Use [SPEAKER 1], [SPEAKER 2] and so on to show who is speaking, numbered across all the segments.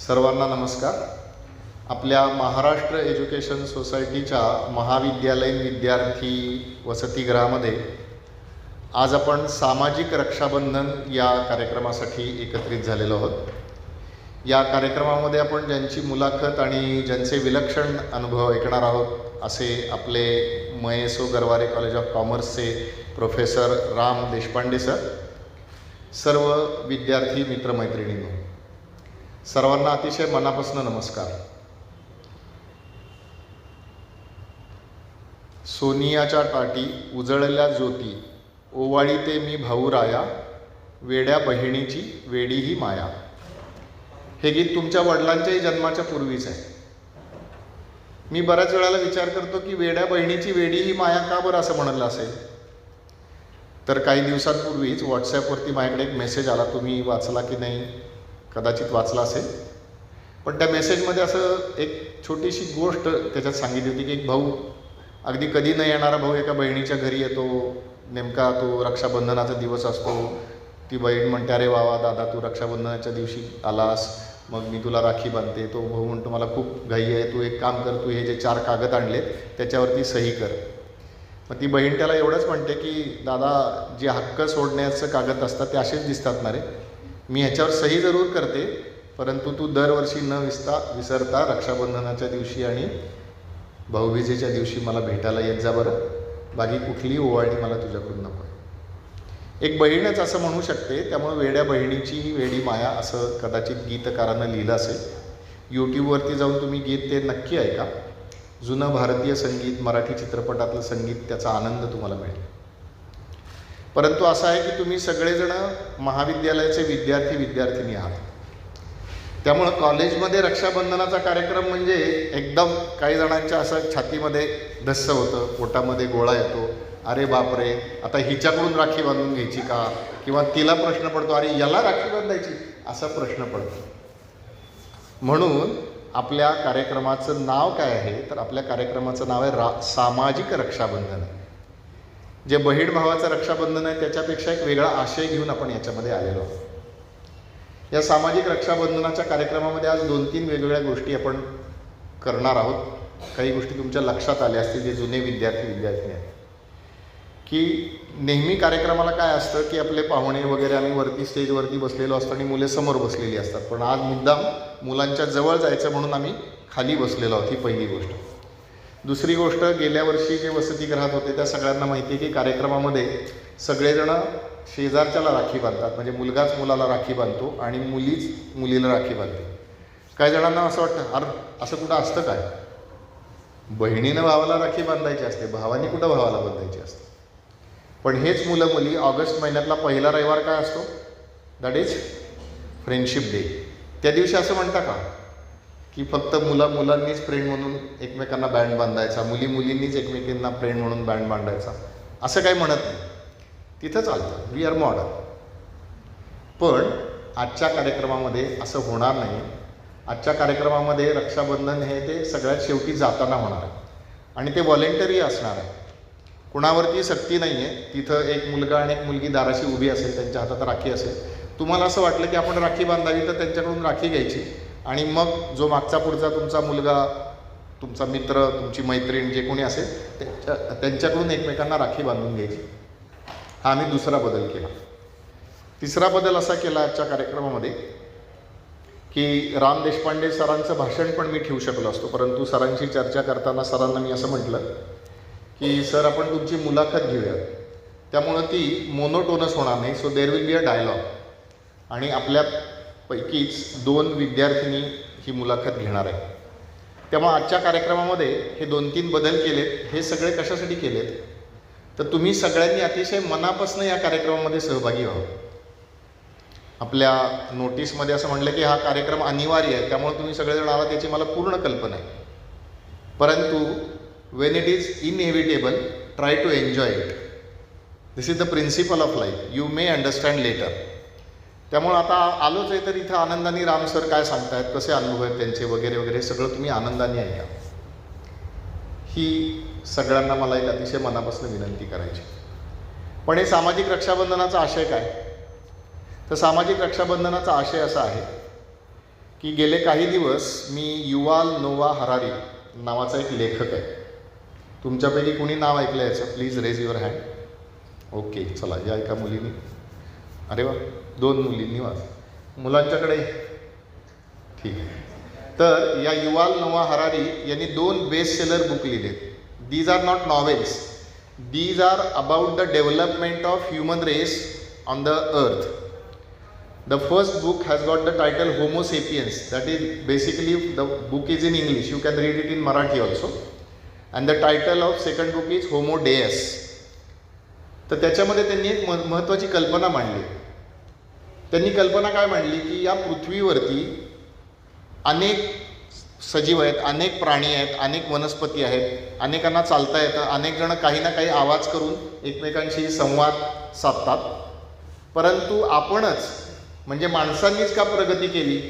[SPEAKER 1] सर्वांना नमस्कार. आपल्या महाराष्ट्र एज्युकेशन सोसायटीच्या महाविद्यालयीन विद्यार्थी वसतिगृहामध्ये आज आपण सामाजिक रक्षाबंधन या कार्यक्रमासाठी एकत्रित झालेलो आहोत. या कार्यक्रमामध्ये आपण ज्यांची मुलाखत आणि ज्यांचे विलक्षण अनुभव ऐकणार आहोत असे आपले मयसो गरवारे कॉलेज ऑफ कॉमर्सचे प्रोफेसर राम देशपांडे सर. सर्व विद्यार्थी मित्रमैत्रिणींनो सर्वांना अतिशय मनापासून नमस्कार. सोनियाच्या टाटी उजळल्या ज्योती ओवाळी ते मी भाऊराया वेड्या बहिणीची वेडी ही माया. हे गीत तुमच्या वडिलांच्याही जन्माच्या पूर्वीच आहे. मी बऱ्याच वेळाला विचार करतो की वेड्या बहिणीची वेडी ही माया का बरं असं म्हणलं असेल? तर काही दिवसांपूर्वीच व्हॉट्सॲपवरती माझ्याकडे एक मेसेज आला तुम्ही वाचला की नाही? कदाचित वाचला असेल. पण त्या मेसेजमध्ये असं एक छोटीशी गोष्ट त्याच्यात सांगितली होती की एक भाऊ अगदी कधी न येणारा भाऊ एका बहिणीच्या घरी येतो नेमका तो रक्षाबंधनाचा दिवस असतो. ती बहीण म्हणते अरे वा वा दादा तू रक्षाबंधनाच्या दिवशी आलास मग मी तुला राखी बांधते. तो भाऊ म्हणतो मला खूप घाई आहे तू एक काम कर तू हे जे चार कागद आणलेत त्याच्यावरती सही कर. मग ती बहीण त्याला एवढंच म्हणते की दादा जे हक्क सोडण्याचं कागद असतात ते असेच दिसतात ना रे. मी ह्याच्यावर सही जरूर करते परंतु तू दरवर्षी न विसता विसरता रक्षाबंधनाच्या दिवशी आणि भाऊबीजेच्या दिवशी मला भेटायला येत जा बरं. बाकी कुठलीही ओवाळणी मला तुझ्याकडून नको. एक बहीणच असं म्हणू शकते त्यामुळे वेड्या बहिणीची ही वेडी माया असं कदाचित गीतकारानं लिहिलं असेल. यूट्यूबवरती जाऊन तुम्ही गीत ते नक्की ऐका. जुनं भारतीय संगीत मराठी चित्रपटातलं संगीत त्याचा आनंद तुम्हाला मिळेल. परंतु असं आहे की तुम्ही सगळेजण महाविद्यालयाचे विद्यार्थी विद्यार्थिनी आहात. त्यामुळं कॉलेजमध्ये रक्षाबंधनाचा कार्यक्रम म्हणजे एकदम काही जणांच्या असं छातीमध्ये धस्स होतं पोटामध्ये गोळा येतो. अरे बापरे आता हिच्याकडून राखी बांधून घ्यायची का? किंवा तिला प्रश्न पडतो अरे याला राखी बांधायची? असा प्रश्न पडतो. म्हणून आपल्या कार्यक्रमाचं नाव काय आहे? तर आपल्या कार्यक्रमाचं नाव आहे रा सामाजिक रक्षाबंधन. आहे जे बहीण भावाचं रक्षाबंधन आहे त्याच्यापेक्षा एक वेगळा आशय घेऊन आपण याच्यामध्ये आलेलो आहोत. या सामाजिक रक्षाबंधनाच्या कार्यक्रमामध्ये आज दोन तीन वेगवेगळ्या गोष्टी आपण करणार आहोत. काही गोष्टी तुमच्या लक्षात आल्या असतील जे जुने विद्यार्थी विद्यार्थी आहेत. की नेहमी कार्यक्रमाला काय असतं की आपले पाहुणे वगैरे आम्ही वरती स्टेजवरती बसलेलो असतो आणि मुले समोर बसलेली असतात. पण आज मुद्दाम मुलांच्या जवळ जायचं म्हणून आम्ही खाली बसलेलो आहोत ही पहिली गोष्ट. दुसरी गोष्ट गेल्या वर्षी जे वसतिगृहात होते त्या सगळ्यांना माहिती आहे की कार्यक्रमामध्ये सगळेजण शेजारच्याला राखी बांधतात. म्हणजे मुलगाच मुलाला राखी बांधतो आणि मुलीच मुलीला राखी बांधते. काही जणांना असं वाटतं अर असं कुठं असतं काय? बहिणीनं भावाला राखी बांधायची असते भावाने कुठं भावाला बांधायची असते? पण हेच मुलं मुली ऑगस्ट महिन्यातला पहिला रविवार काय असतो? दॅट इज फ्रेंडशिप डे त्या दिवशी असं म्हणता का? की फक्त मुला मुलांनीच फ्रेंड म्हणून एकमेकांना बँड बांधायचा मुली मुलींनीच एकमेकांना फ्रेंड म्हणून बँड बांधायचा असं काही म्हणत नाही. तिथं चालतं. वी आर मॉडर्न पण आजच्या कार्यक्रमामध्ये असं होणार नाही. आजच्या कार्यक्रमामध्ये रक्षाबंधन हे ते सगळ्यात शेवटी जाताना होणार आहे. आणि ते व्हॉलेंटरी असणार आहे. कुणावरती सक्ती नाही आहे तिथं एक मुलगा आणि एक मुलगी दाराशी उभी असेल त्यांच्या हातात राखी असेल. तुम्हाला असं वाटलं की आपण राखी बांधावी तर त्यांच्याकडून राखी घ्यायची. आणि मग जो मागचा पुढचा तुमचा मुलगा तुमचा मित्र तुमची मैत्रीण जे कोणी असेल त्यांच्या त्यांच्याकडून एकमेकांना राखी बांधून घ्यायची. हा आम्ही दुसरा बदल केला. तिसरा बदल असा केला आजच्या कार्यक्रमामध्ये की राम देशपांडे सरांचं भाषण पण मी ठेवू शकलो असतो परंतु सरांशी चर्चा करताना सरांना मी असं म्हटलं की सर आपण तुमची मुलाखत घेऊया. त्यामुळं ती मोनोटोनस होणार नाही so there will be a dialogue आणि पैकीच दोन विद्यार्थिनी ही मुलाखत घेणार आहे. त्यामुळे आजच्या कार्यक्रमामध्ये हे दोन तीन बदल केलेत हे सगळे कशासाठी केलेत? तर तुम्ही सगळ्यांनी अतिशय मनापासून या कार्यक्रमामध्ये सहभागी व्हावं आपल्या नोटीसमध्ये असं म्हटलं की हा कार्यक्रम अनिवार्य आहे त्यामुळे तुम्ही सगळेजण आला त्याची मला पूर्ण कल्पना आहे. परंतु when it is inevitable try to enjoy it this is the principle of life you may understand later त्यामुळं आता आलोच आहे तर इथं आनंदाने राम सर काय सांगतायत कसे अनुभव आहेत त्यांचे वगैरे वगैरे सगळं तुम्ही आनंदाने ऐका. ही सगळ्यांना मला एक अतिशय मनापासून विनंती करायची. पण हे सामाजिक रक्षाबंधनाचा आशय काय? तर सामाजिक रक्षाबंधनाचा आशय असा आहे की गेले काही दिवस मी युवाल नोवा हरारी नावाचा एक लेखक आहे. तुमच्यापैकी कुणी नाव ऐकलं याचं? Please raise your hand okay चला या एका मुलीने. अरे वा दोन मुली निवास. मुलांच्याकडे ठीक आहे. तर या युवाल नवा हरारी यांनी दोन best seller book लिहिलेत. These are not novels these are about the development of human race on the earth the first book has got the title Homo sapiens that is basically the book is in English you can read it in Marathi also and the title of second book is Homo Deus तर त्याच्यामध्ये त्यांनी एक म महत्त्वाची कल्पना मांडली. त्यांनी कल्पना काय मांडली की या पृथ्वीवरती अनेक सजीव आहेत अनेक प्राणी आहेत अनेक वनस्पती आहेत अनेकांना चालता येतं अनेक जण काही ना काही आवाज करून एकमेकांशी संवाद साधतात. परंतु आपणच म्हणजे माणसांनीच का प्रगती केली?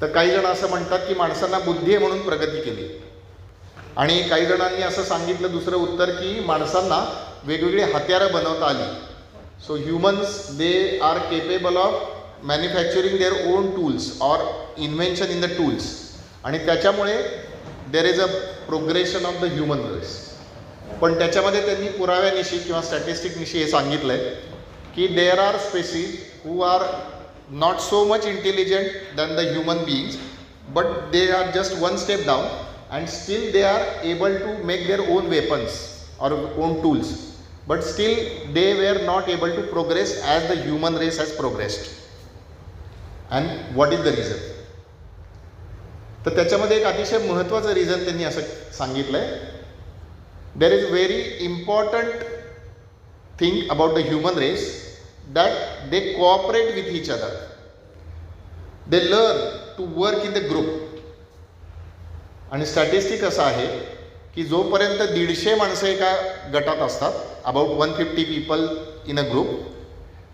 [SPEAKER 1] तर काही जण असं म्हणतात की माणसांना बुद्धी आहे म्हणून प्रगती केली. आणि काही जणांनी असं सांगितलं दुसरं उत्तर की माणसांना वेगवेगळी हत्यारं बनवता आली. So humans they are capable of manufacturing their own tools or invention in the tools आणि त्याच्यामुळे there is a progression of the human race पण त्याच्यामध्ये त्यांनी पुराव्यानिशी किंवा स्टॅटिस्टिकनिशी हे सांगितलं आहे की there are species who are not so much intelligent than the human beings but they are just one step down and still they are able to make their own weapons or own tools but still they were not able to progress as the human race has progressed. And what is the reason? तर त्याच्यामध्ये एक अतिशय महत्त्वाचं reason त्यांनी असं सांगितलंय. There is very important thing about the human race that they cooperate with each other they learn to work in the group आणि statistic असं आहे की जोपर्यंत दीडशे माणसं एका गटात असतात about one fifty people in a group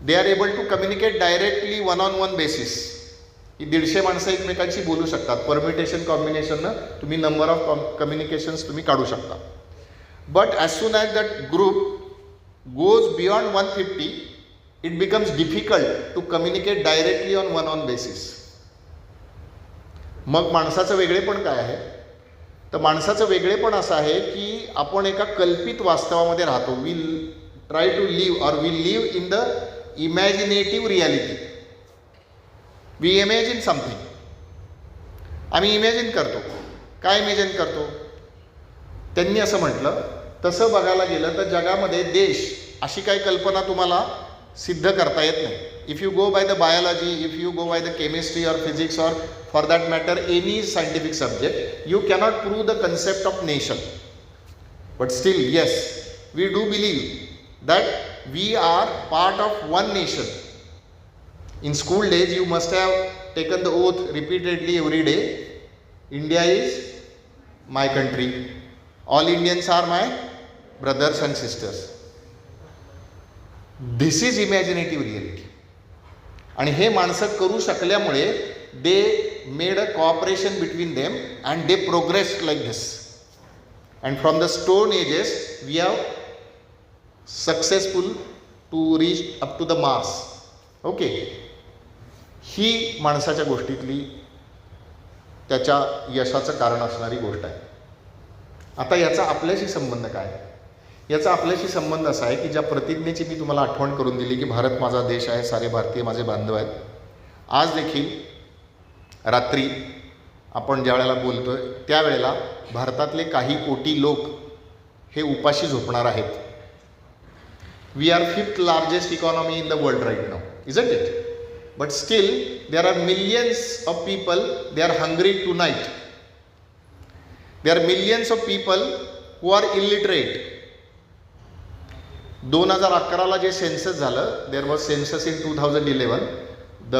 [SPEAKER 1] are able able to communicate directly one on one basis ही दीडशे माणसं एकमेकांशी बोलू शकतात. परमिटेशन कॉम्बिनेशननं तुम्ही नंबर ऑफ कॉम कम्युनिकेशन्स तुम्ही काढू शकता. But as soon as that group goes beyond one fifty it becomes difficult to communicate directly on one on basis मग माणसाचं वेगळेपण काय आहे? तर माणसाचं वेगळेपण असं आहे की आपण एका कल्पित वास्तवामध्ये राहतो. Will try to live or will live in the imaginative reality we imagine something आम्ही इमॅजिन करतो. काय इमॅजिन करतो? त्यांनी असं म्हटलं तसं बघायला गेलं तर जगामध्ये देश अशी काही कल्पना तुम्हाला सिद्ध करता येत नाही. If you go by the biology if you go by the chemistry or physics or for that matter any scientific subject you cannot prove the concept of nation but still yes we do believe that we are part of one nation in school days you must have taken the oath repeatedly every day India is my country all Indians are my brothers and sisters this is imaginative reality आणि हे माणसं करू शकल्यामुळे they made a cooperation between them and they progressed like this. And from the stone ages we have successful to reach up to the Mars okay ही माणसाच्या गोष्टीतली त्याच्या यशाचं कारण असणारी गोष्ट आहे. आता याचा आपल्याशी संबंध काय? याचा आपल्याशी संबंध असा आहे की ज्या प्रतिज्ञेची मी तुम्हाला आठवण करून दिली की भारत माझा देश आहे सारे भारतीय माझे बांधव आहेत. आज देखील रात्री आपण ज्या वेळेला बोलतो आहे त्यावेळेला भारतातले काही कोटी लोक हे उपाशी झोपणार आहेत. We are fifth largest economy in the world right now is it it but still there are millions of people they are hungry tonight they are millions of people who are illiterate दोन हजार अकराला जे census झालं there was census in two thousand eleven the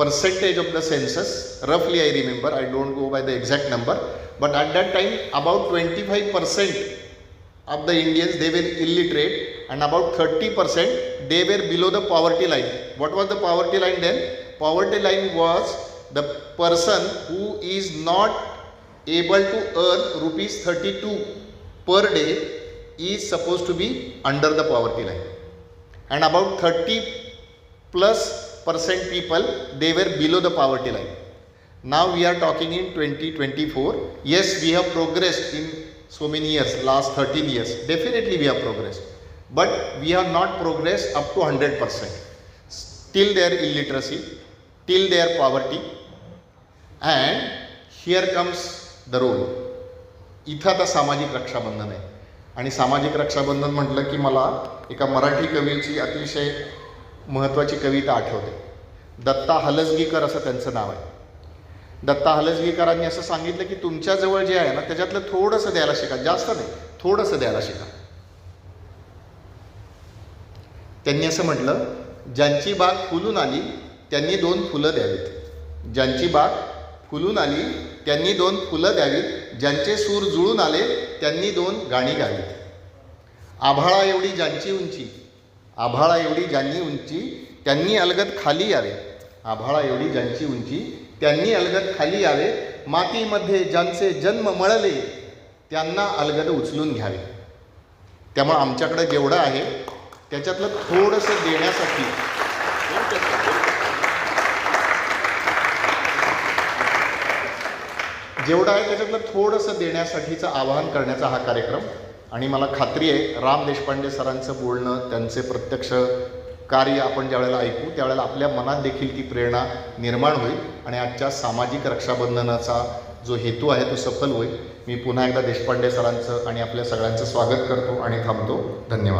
[SPEAKER 1] percentage of the census roughly I remember I don't go by the exact number but at that time about 25% of the Indians they were illiterate and about 30% they were below the poverty line. What was the poverty line then? Poverty line was the person who is not able to earn rupees 32 per day is supposed to be under the poverty line. And about 30 plus percent people they were below the poverty line. Now we are talking in 2024. Yes, we have progressed in so many years, last 13 years. Definitely we have progressed. But we have not progressed up to 100%. Still their illiteracy, till their poverty. And here comes the role. इथं आता सामाजिक रक्षाबंधन आहे आणि सामाजिक रक्षाबंधन म्हटलं की मला एका मराठी कवीची अतिशय महत्त्वाची कविता आठवते. दत्ता हलसगीकर असं त्यांचं नाव आहे. दत्ता हलसगीकरांनी असं सांगितलं की तुमच्याजवळ जे आहे ना त्याच्यातलं थोडंसं द्यायला शिका. जास्त नाही थोडंसं द्यायला शिका. त्यांनी असं म्हटलं ज्यांची बाग फुलून आली त्यांनी दोन फुलं द्यावीत. ज्यांची बाग फुलून आली त्यांनी दोन फुलं द्यावीत. ज्यांचे सूर जुळून आले त्यांनी दोन गाणी गावीत. आभाळा एवढी ज्यांची उंची आभाळा एवढी ज्यांनी उंची त्यांनी अलगद खाली यावे. आभाळा एवढी ज्यांची उंची त्यांनी अलगद खाली यावे. मातीमध्ये ज्यांचे जन्म मळले त्यांना अलगद उचलून घ्यावे. त्यामुळे आमच्याकडे जेवढं आहे त्याच्यातलं थोडंसं देण्यासाठी जेवढं आहे त्याच्यातलं थोडंसं देण्यासाठीचं आवाहन करण्याचा हा कार्यक्रम. आणि मला खात्री आहे राम देशपांडे सरांचं बोलणं त्यांचे प्रत्यक्ष कार्य आपण ज्यावेळेला ऐकू त्यावेळेला आपल्या मनात देखील ती प्रेरणा निर्माण होईल आणि आजच्या सामाजिक रक्षाबंधनाचा जो हेतू आहे तो सफल होईल. मी पुन्हा एकदा देशपांडे सरांचं आणि आपल्या सगळ्यांचं स्वागत करतो आणि थांबतो. धन्यवाद.